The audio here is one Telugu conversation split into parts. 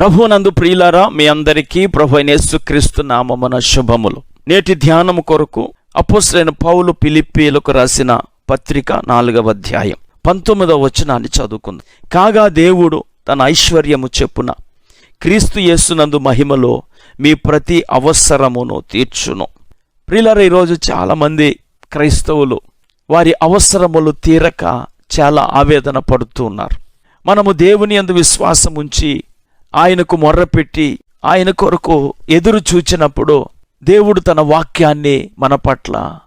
ప్రభునందు ప్రియులారా మీ అందరికీ ప్రభు యేసుక్రీస్తు నామమున శుభములు. నేటి ధ్యానము కొరకు అపోసరైన పౌలు పిలిప్పీలకు రాసిన పత్రిక నాలుగవ అధ్యాయం పంతొమ్మిదవ వచనాన్ని చదువుకుంది. కాగా దేవుడు తన ఐశ్వర్యము చెప్పున క్రీస్తు యేసునందు మహిమలో మీ ప్రతి అవసరమును తీర్చును. ప్రియులారా ఈరోజు చాలామంది క్రైస్తవులు వారి అవసరములు తీరక చాలా ఆవేదన పడుతూ ఉన్నారు. మనము దేవుని అందు విశ్వాసం ఉంచి ఆయనకు మొర్రపెట్టి ఆయన కొరకు ఎదురు చూచినప్పుడు దేవుడు తన వాక్యాన్ని మన పట్ల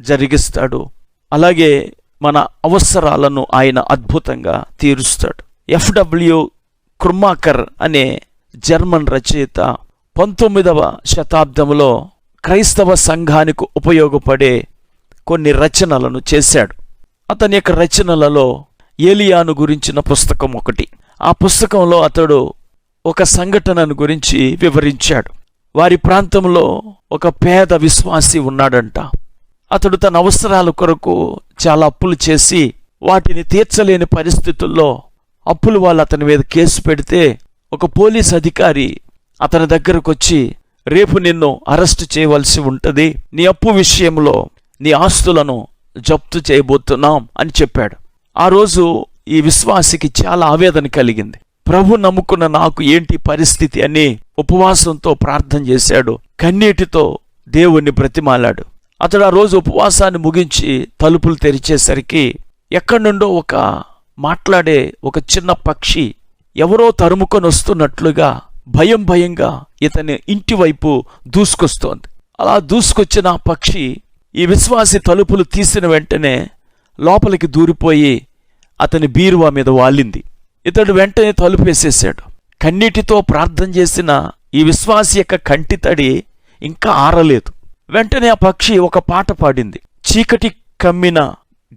జరిగిస్తాడు. అలాగే మన అవసరాలను ఆయన అద్భుతంగా తీరుస్తాడు. ఎఫ్డబ్ల్యూ కృమాకర్ అనే జర్మన్ రచయిత పంతొమ్మిదవ శతాబ్దంలో క్రైస్తవ సంఘానికి ఉపయోగపడే కొన్ని రచనలను చేశాడు. అతని యొక్క రచనలలో ఏలియాను గురించిన పుస్తకం ఒకటి. ఆ పుస్తకంలో అతడు ఒక సంఘటనను గురించి వివరించాడు. వారి ప్రాంతంలో ఒక పేద విశ్వాసి ఉన్నాడంట. అతడు తన అవసరాల కొరకు చాలా అప్పులు చేసి వాటిని తీర్చలేని పరిస్థితుల్లో అప్పులు వాళ్ళు అతని మీద కేసు పెడితే ఒక పోలీస్ అధికారి అతని దగ్గరకు వచ్చి రేపు నిన్ను అరెస్ట్ చేయవలసి ఉంటుంది. నీ అప్పు విషయంలో నీ ఆస్తులను జప్తు చేయబోతున్నాం అని చెప్పాడు. ఆ రోజు ఈ విశ్వాసికి చాలా ఆవేదన కలిగింది. ప్రభు నమ్ముకున్న నాకు ఏంటి పరిస్థితి అని ఉపవాసంతో ప్రార్థన చేశాడు. కన్నీటితో దేవుణ్ణి బ్రతిమాలాడు. అతడు ఆ రోజు ఉపవాసాన్ని ముగించి తలుపులు తెరిచేసరికి ఎక్కడి నుండో ఒక మాట్లాడే ఒక చిన్న పక్షి ఎవరో తరుముకొని వస్తున్నట్లుగా భయం భయంగా ఇతని ఇంటి వైపు దూసుకొస్తోంది. అలా దూసుకొచ్చిన ఆ పక్షి ఈ విశ్వాసి తలుపులు తీసిన వెంటనే లోపలికి దూరిపోయి అతని బీరువా మీద వాలింది. ఇతడు వెంటనే తలుపు వేసేసాడు కన్నీటితో ప్రార్థన చేసిన ఈ విశ్వాసి యొక్క కంటి తడి ఇంకా ఆరలేదు. వెంటనే ఆ పక్షి ఒక పాట పాడింది. చీకటి కమ్మిన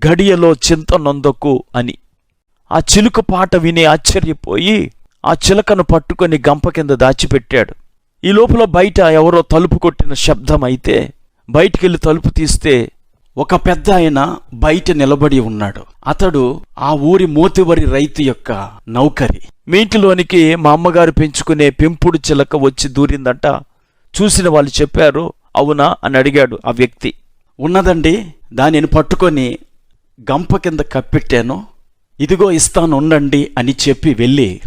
గడియలో చింత నొందకు అని. ఆ చిలుక పాట విని ఆశ్చర్యపోయి ఆ చిలకను పట్టుకొని గంప కింద దాచిపెట్టాడు. ఈ లోపల బయట ఎవరో తలుపు కొట్టిన శబ్దం అయితే బయటికెళ్ళి తలుపు తీస్తే ఒక పెద్ద ఆయన బయట నిలబడి ఉన్నాడు. అతడు ఆ ఊరి మోతివరి రైతు యొక్క నౌకరి. మీ ఇంటిలోనికి మా అమ్మగారు పెంచుకునే పెంపుడు చిలక వచ్చి దూరిందంట. చూసిన వాళ్ళు చెప్పారు అవునా అని అడిగాడు ఆ వ్యక్తి. ఉన్నదండి దానిని పట్టుకొని గంప కింద కప్పెట్టాను. ఇదిగో ఇస్తాను ఉండండి అని చెప్పి వెళ్ళి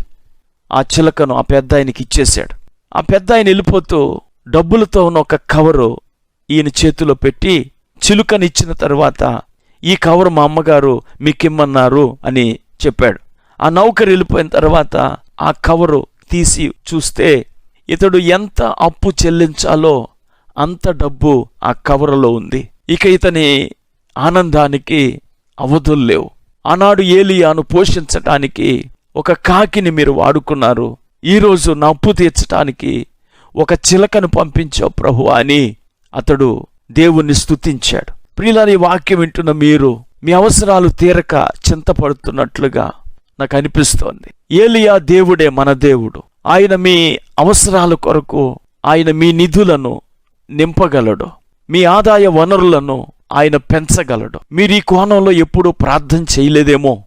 ఆ చిలకను ఆ పెద్ద ఆయనకి ఇచ్చేశాడు. ఆ పెద్ద ఆయన వెళ్ళిపోతూ డబ్బులతో ఉన్న ఒక కవరు ఈయన చేతిలో పెట్టి చిలుకనిచ్చిన తర్వాత ఈ కవరు మా అమ్మగారు మీకిమ్మన్నారు అని చెప్పాడు. ఆ నౌకరు వెళ్ళిపోయిన తర్వాత ఆ కవరు తీసి చూస్తే ఇతడు ఎంత అప్పు చెల్లించాలో అంత డబ్బు ఆ కవరులో ఉంది. ఇక ఇతని ఆనందానికి అవధులు లేవు. ఆనాడు ఏలియాను పోషించటానికి ఒక కాకిని మీరు వాడుకున్నారు. ఈరోజు నా అప్పు తీర్చటానికి ఒక చిలకను పంపించావు ప్రభు అని అతడు దేవుణ్ణి స్థుతించాడు ప్రియులని వాక్యం వింటున్న మీరు మీ అవసరాలు తీరక చింతపడుతున్నట్లుగా నాకు అనిపిస్తోంది. ఏలియా దేవుడే మన దేవుడు. ఆయన మీ అవసరాల కొరకు ఆయన మీ నిధులను నింపగలడు. మీ ఆదాయ వనరులను ఆయన పెంచగలడు. మీరు ఈ కోణంలో ఎప్పుడూ ప్రార్థన చేయలేదేమో?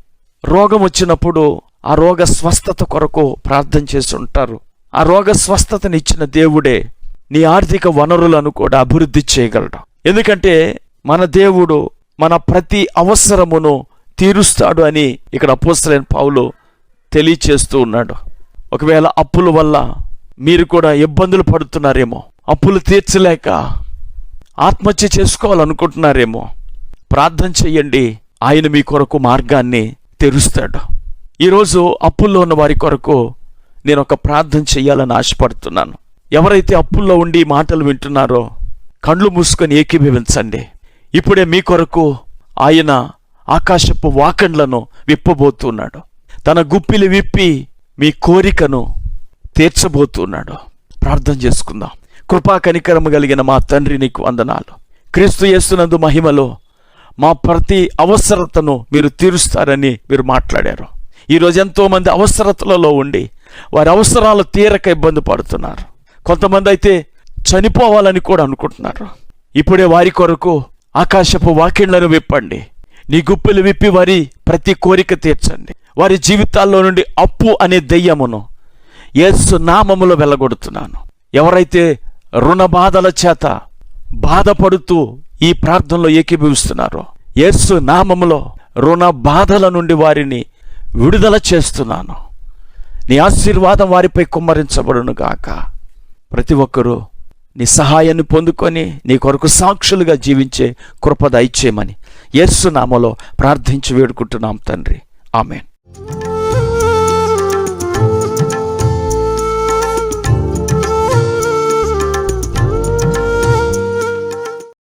రోగం వచ్చినప్పుడు ఆ రోగ స్వస్థత కొరకు ప్రార్థన చేసి ఉంటారు. ఆ రోగ స్వస్థతనిచ్చిన దేవుడే నీ ఆర్థిక వనరులను కూడా అభివృద్ధి చేయగలడు. ఎందుకంటే మన దేవుడు మన ప్రతి అవసరమును తీరుస్తాడు అని ఇక్కడ అపోస్తలైన పావులు తెలియచేస్తూ ఉన్నాడు. ఒకవేళ అప్పుల వల్ల మీరు కూడా ఇబ్బందులు పడుతున్నారేమో అప్పులు తీర్చలేక ఆత్మహత్య చేసుకోవాలనుకుంటున్నారేమో ప్రార్థన చెయ్యండి ఆయన మీ కొరకు మార్గాన్ని తెరుస్తాడు. ఈరోజు అప్పుల్లో ఉన్న వారి కొరకు నేను ఒక ప్రార్థన చెయ్యాలని ఆశపడుతున్నాను. ఎవరైతే అప్పుల్లో ఉండి మాటలు వింటున్నారో కండ్లు మూసుకొని ఏకీభవించండి. ఇప్పుడే మీ కొరకు ఆయన ఆకాశపు వాకండ్లను విప్పబోతున్నాడు. తన గుప్పిలు విప్పి మీ కోరికను తీర్చబోతున్నాడు. ప్రార్థన చేసుకుందాం. కృపా కనికరము కలిగిన మా తండ్రి నీకు వందనాలు. క్రీస్తు యేసునందు మహిమలో మా ప్రతి అవసరతను మీరు తీరుస్తారని మీరు మాట్లాడారు. ఈరోజు ఎంతోమంది అవసరతలలో ఉండి వారి అవసరాలు తీరక ఇబ్బంది పడుతున్నారు. కొంతమంది అయితే చనిపోవాలని కూడా అనుకుంటున్నారు. ఇప్పుడే వారి కొరకు ఆకాశపు వాకిళ్ళను విప్పండి. నీ గుప్పెలు విప్పి వారి ప్రతి కోరిక తీర్చండి. వారి జీవితాల్లో నుండి అప్పు అనే దెయ్యమును యేసు నామములో వెళ్ళగొడుతున్నాను ఎవరైతే రుణ బాధల చేత బాధపడుతూ ఈ ప్రార్థనలో ఏకీభవిస్తున్నారో యేసు నామములో రుణ బాధల నుండి వారిని విడుదల చేస్తున్నాను. నీ ఆశీర్వాదం వారిపై కుమ్మరించబడును గాక ప్రతి ఒక్కరూ నీ సహాయాన్ని పొందుకొని నీ కొరకు సాక్షులుగా జీవించే కృప దయచేయమని యేసునామలో ప్రార్థించి వేడుకుంటున్నాం తండ్రి. ఆమెన్.